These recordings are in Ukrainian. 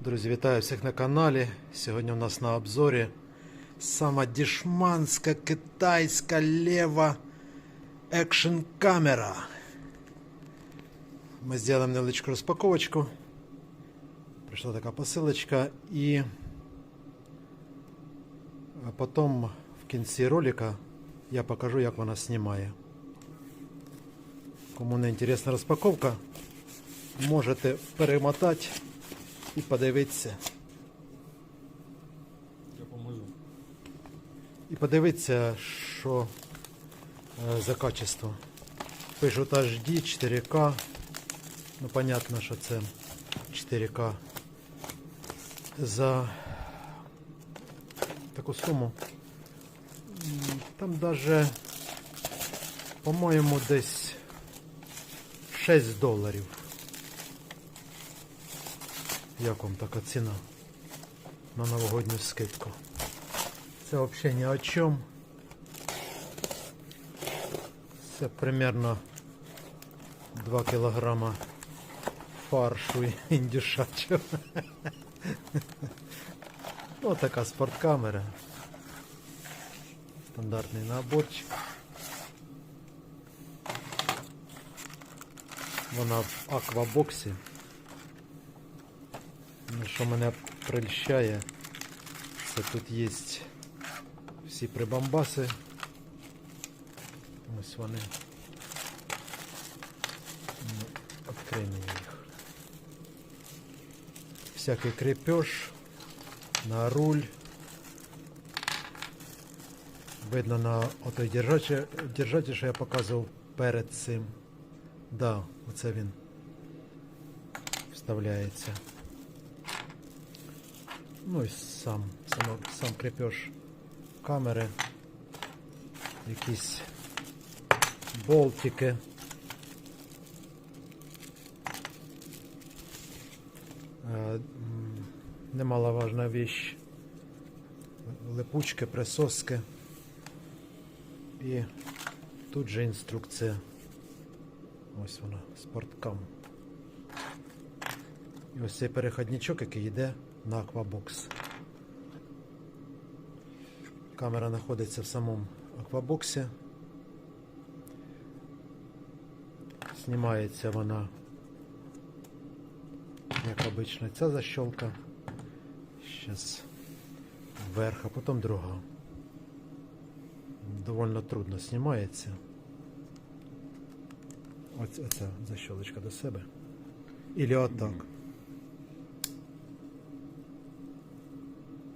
Друзі, вітаю всіх на каналі. Сьогодні у нас на обзорі сама дешманська китайська лева екшн камера. Ми зробимо невеличку розпаковочку. Прийшла така посилочка і а потім в кінці ролика я покажу, як вона знімає. Кому не інтересна розпаковка, можете перемотати І подивитися. Я поможу. І подивитися, що е, за качество. Пишуть HD 4К. Ну, понятно, що це 4К. За таку суму. Там даже, по-моєму, десь 6 доларів. Як вам така ціна на новогодню скидку? Це взагалі ні о чому. Це примерно 2 кілограма фаршу індюшачого. Ну, така спорткамера. Стандартний наборчик. Вона в аквабоксі. Ну, що мене прельщає, це тут є всі прибамбаси. Ось вони. Ну, Відкриємо їх. Всякий крепеж на руль. Видно на отой держачі, держаті, що я показував перед цим. Да, оце він вставляється. Ну і сам, сам, сам крепеж камери, якісь болтики. Е, Немаловажна вещь. Липучки, присоски. І тут же інструкція. Ось вона, спорткам. І ось цей переходничок, який йде на аквабокс. Камера знаходиться в самому аквабоксі. Знімається вона, як обично, ця защолка. Зараз вверх, а потім друга. Довольно трудно знімається. Оця защолочка до себе. Ілі отак.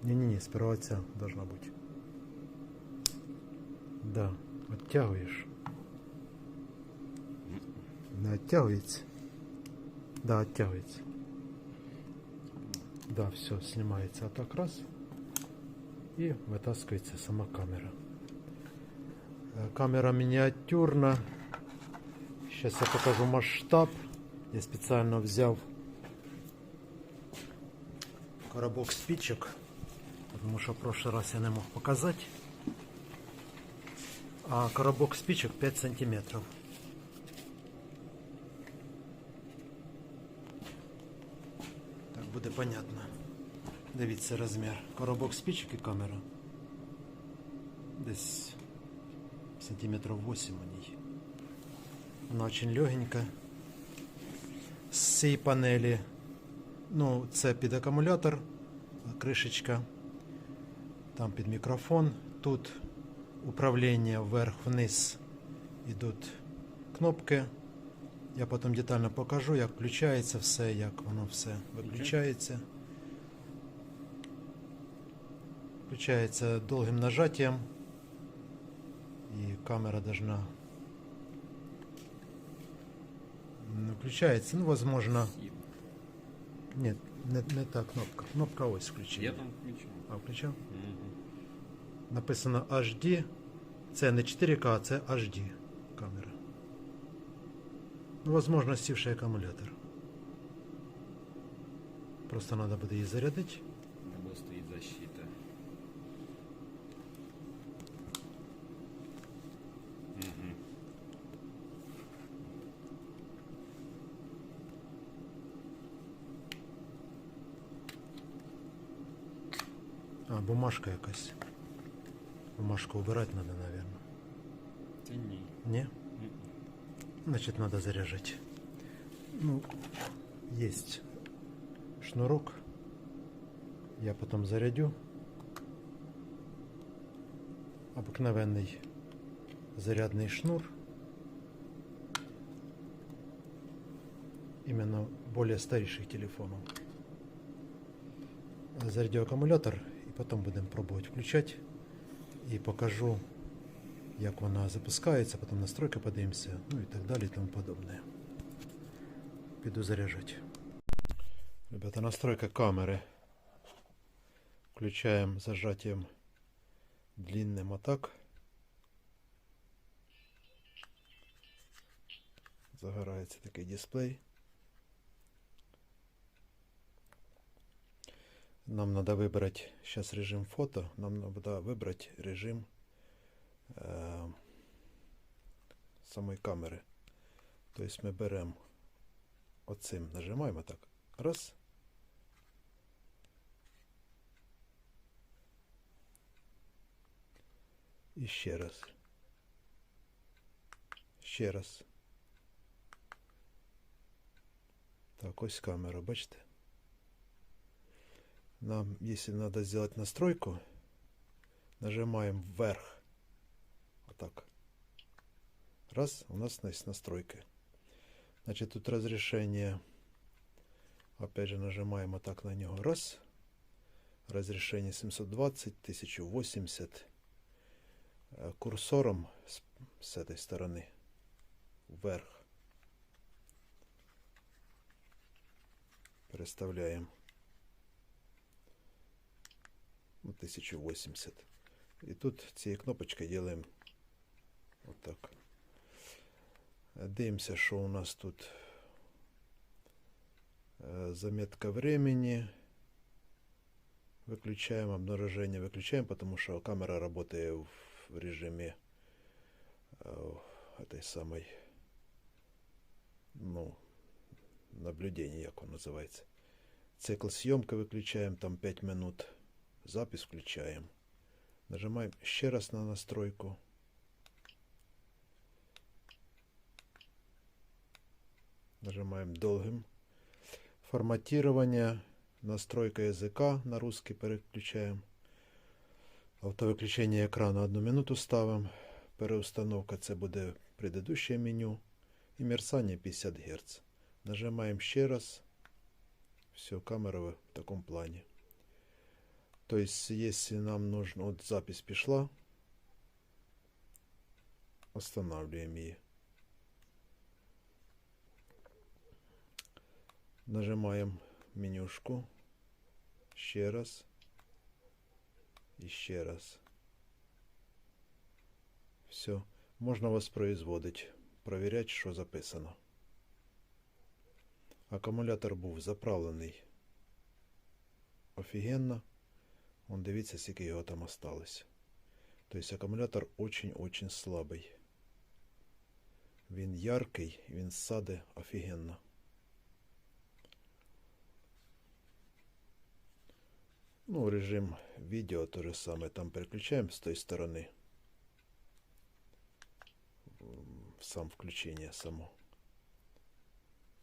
Не-не-не, сперва оця должна бути. Да, оттягуєш. Не оттягується. Да, оттягується. Да, все, знімається отак раз. І витаскується сама камера. Е, Камера мініатюрна. Зараз я покажу масштаб. Я спеціально взяв коробок спичек, Тому що в прошлый раз я не мог показати. А коробок спичек 5 сантиметров. Так буде понятно. Дивіться розмір. Коробок спичек і камера. Десь сантиметров 8 у ній. Вона очень легенька. З цієї панелі. Ну, це під акумулятор, кришечка. Там під мікрофон. Тут управління вверх-вниз ідуть кнопки. Я потім детально покажу, як включається все, як воно все виключається. Включається довгим нажаттям. І камера должна включається. Ну, возможно. Нет, не, не та кнопка. Кнопка ось включена. Я там включив. А, включив? Написано HD. Це не 4К, а це HD камера. Ну, возможно, сівший акумулятор. Просто треба буде її зарядити. Бумажка якась. Бумажку убирать надо, наверное. Та ні. Не? Значит, надо заряжать. Ну, есть шнурок. Я потом зарядю. Обыкновенный зарядный шнур. Именно более старейших телефонов. Зарядю аккумулятор и потом будем пробовать включать. І покажу, як вона запускається, потім настройки подивимося, ну і так далі і тому подобне. Піду заряджати. Ребята, настройка камери. Включаємо зажатием длинним отак. Загорається такий дисплей. Нам надо выбрать сейчас режим фото. Нам надо выбрать режим э, самої камери. Тобто ми беремо оцим, нажимаємо так. Раз. І ще раз. Ще раз. Так, ось камера, бачите? Нам, если надо сделать настройку, нажимаем вверх. Вот так. Раз, у нас есть настройка. Значит, тут разрешение. Опять же, нажимаем вот так на него. Раз. Разрешение 720, 1080. Э, Курсором с, с этой стороны вверх. Переставляем. 1080. І тут цією кнопочкою делаем вот так. Дивимося, що у нас тут Э, заметка времени. Выключаем обнаружение, выключаем, потому что камера работает в режиме э, этой самой, ну, наблюдения, як он называется. Цикл съемки выключаем, там 5 минут. Запись включаем. Нажимаем еще раз на настройку. Нажимаем долгим. Форматирование. Настройка языка на русский переключаем. Автовиключення екрану одну минуту ставимо. Переустановка це буде предыдущее меню. І мерцання 50 Гц. Нажимаем ще раз. Все, камера в таком плане. То есть, если нам нужно, вот запись пішла, останавливаем ее. Нажимаем менюшку. Ще раз. Ще раз. Все. Можна воспроизводить. Проверять, що записано. Акумулятор був заправлений офігенно. Он дивіться, скільки його там осталось. Тобто акумулятор очень-очень слабий. Він яркий, він ссаде офігенно. Ну, режим видео то же самое. Там переключаем с той стороны. М, Сам включение само.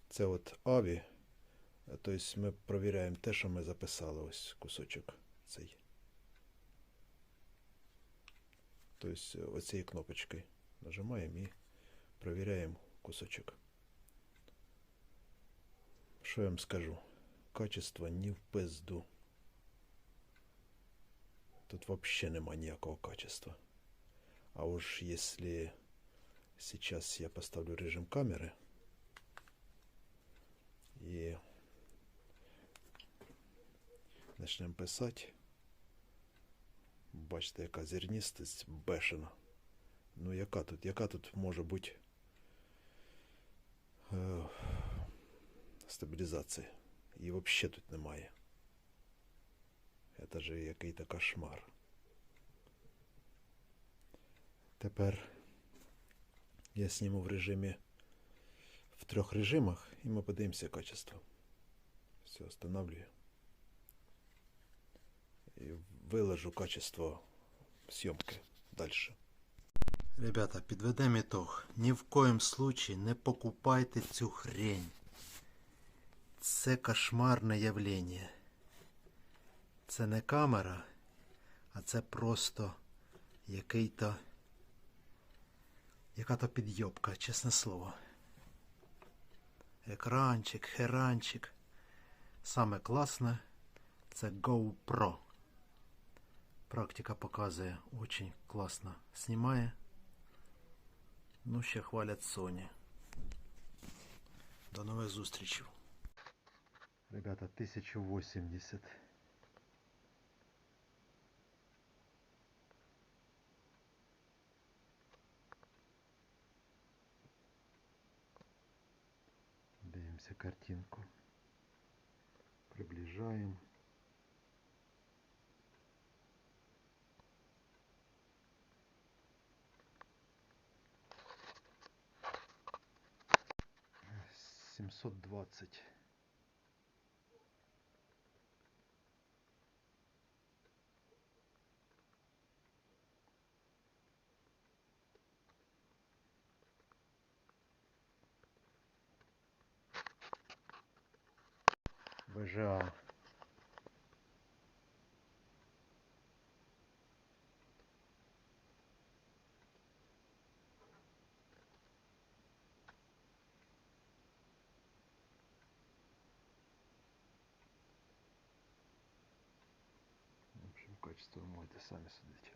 Це от аві. Тобто ми провіряємо те, що ми записали. Ось кусочок цей. Тобто оцією кнопочкою нажимаємо і провіряємо кусочок. Що я вам скажу? Качество ні в пизду. Тут вообще нема ніякого качества. А уж если сейчас я поставлю режим камеры и начнемо писати, бачите, яка зерністість бешена. Ну яка тут, яка тут може бути е, стабілізація? Її взагалі тут немає. Это же який-то кошмар. Тепер я зніму в режимі в трьох режимах і ми подивимося качество. Все, останавливаю. і виложу качество зйомки далі. Ребята, підведемо ітог. Ні в коєм случае не покупайте цю хрень. Це кошмарне явлення. Це не камера, а це просто який-то. Яка-то підйобка, чесне слово. Екранчик, херанчик. Саме класне це GoPro. практика показує очень классно снимая, Ну, ще хвалят Sony. До нових зустрічей. Ребята, 1080. Дивимося картинку. Приближаем. 720. БЖА Качество можете сами судить.